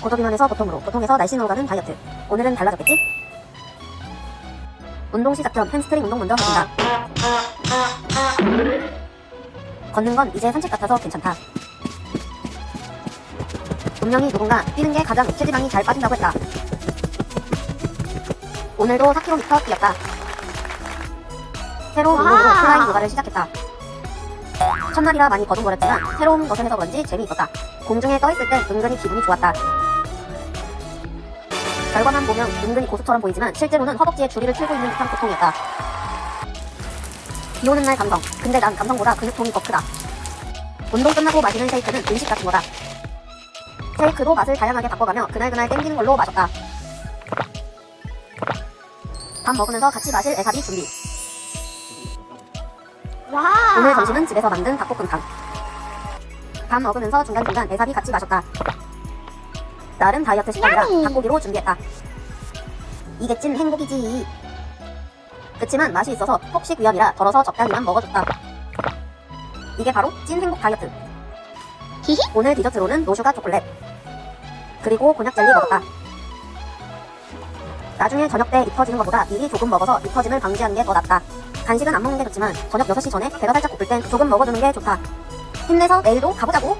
고도비만에서 보통으로, 보통에서 날씬으로 가는 다이어트. 오늘은 달라졌겠지? 운동 시작 전 햄스트링 운동 먼저 해준다. 걷는 건 이제 산책 같아서 괜찮다. 분명히 누군가 뛰는 게 가장 체지방이 잘 빠진다고 했다. 오늘도 4km 뛰었다. 새로운 운동으로 와. 플라잉 요가를 시작했다. 첫날이라 많이 거둥거렸지만 새로운 것을 해서 그런지 재미있었다. 공중에 떠있을 때 은근히 기분이 좋았다. 결과만 보면 은근히 고수처럼 보이지만 실제로는 허벅지에 줄이를 틀고 있는 듯한 고통이었다. 비 오는 날 감성. 근데 난 감성보다 근육통이 더 크다. 운동 끝나고 마시는 쉐이크는 음식 같은 거다. 쉐이크도 맛을 다양하게 바꿔가며 그날그날 땡기는 걸로 마셨다. 밥 먹으면서 같이 마실 에사비 준비. 와. 오늘 점심은 집에서 만든 닭볶음탕. 밥 먹으면서 중간중간 에사비 같이 마셨다. 나름 다이어트 식단이라 야미. 닭고기로 준비했다. 이게 찐 행복이지. 그치만 맛이 있어서 폭식 위험이라 덜어서 적당히만 먹어줬다. 이게 바로 찐 행복 다이어트. 히히. 오늘 디저트로는 노슈가 초콜릿. 그리고 곤약 젤리 먹었다. 나중에 저녁 때 입 터지는 것보다 미리 조금 먹어서 입 터짐을 방지하는 게 더 낫다. 간식은 안 먹는 게 좋지만 저녁 6시 전에 배가 살짝 고플 땐 조금 먹어주는 게 좋다. 힘내서 내일도 가보자고.